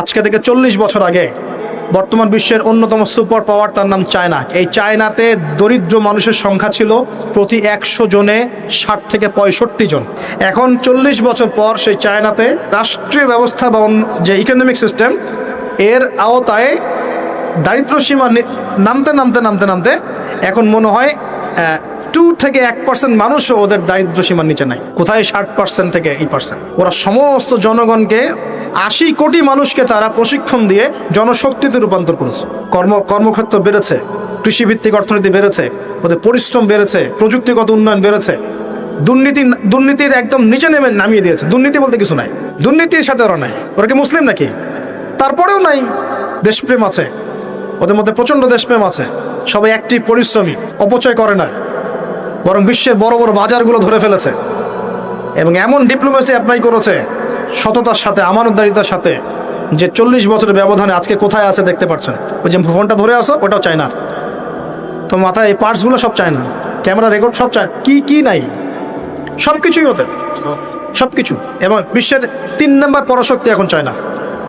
আজকে থেকে চল্লিশ বছর আগে বর্তমান বিশ্বের অন্যতম সুপার পাওয়ার তার নাম চায়না। এই চায়নাতে দরিদ্র মানুষের সংখ্যা ছিল প্রতি একশো জনে ষাট থেকে পঁয়ষট্টি জন। এখন চল্লিশ বছর পর সেই চায়নাতে রাষ্ট্রীয় ব্যবস্থা বা যে ইকোনমিক সিস্টেম এর আওতায় দারিদ্র সীমা নামতে নামতে নামতে নামতে এখন মনে হয় টু থেকে এক পার্সেন্ট মানুষও ওদের দারিদ্র সীমার নিচে নাই। কোথায় ষাট পার্সেন্ট থেকে এই পার্সেন্ট ওরা সমস্ত জনগণকে আশি কোটি মানুষকে তারা প্রশিক্ষণ দিয়ে জনশক্তিতে রূপান্তর করেছে। কর্ম, কর্মক্ষেত্র বেড়েছে, কৃষিভিত্তিক অর্থনীতি বেড়েছে, ওদের পরিশ্রম বেড়েছে, প্রযুক্তিগত উন্নয়ন বেড়েছে। দুর্নীতি, দুর্নীতির একদম নিচে নেমে, নামিয়ে দিয়েছে। দুর্নীতি বলতে কিছু নাই। দুর্নীতির সাথে ওরা নাই। ওরা কি মুসলিম নাকি? তারপরেও নাই। দেশপ্রেম আছে। ওদের মধ্যে প্রচণ্ড দেশপ্রেম আছে। সবাই একটি পরিশ্রমী, অপচয় করে না। বরং বিশ্বের বড় বড় বাজারগুলো ধরে ফেলেছে। এবং এমন ডিপ্লোমেসি অ্যাপ্লাই করেছে সততার সাথে, আমানতদারিতার সাথে, যে চল্লিশ বছরের ব্যবধানে আজকে কোথায় আছে দেখতে পাচ্ছেন ওই যে ফোনটা ধরে আসো ওটাও চায়নার। তো মাথায় এই পার্টসগুলো সব চায় না ক্যামেরা রেকর্ড সব চায় কি কি নাই? সব কিছুই ওদের। সব কিছু এবং বিশ্বের তিন নম্বর পরাশক্তি এখন চায় না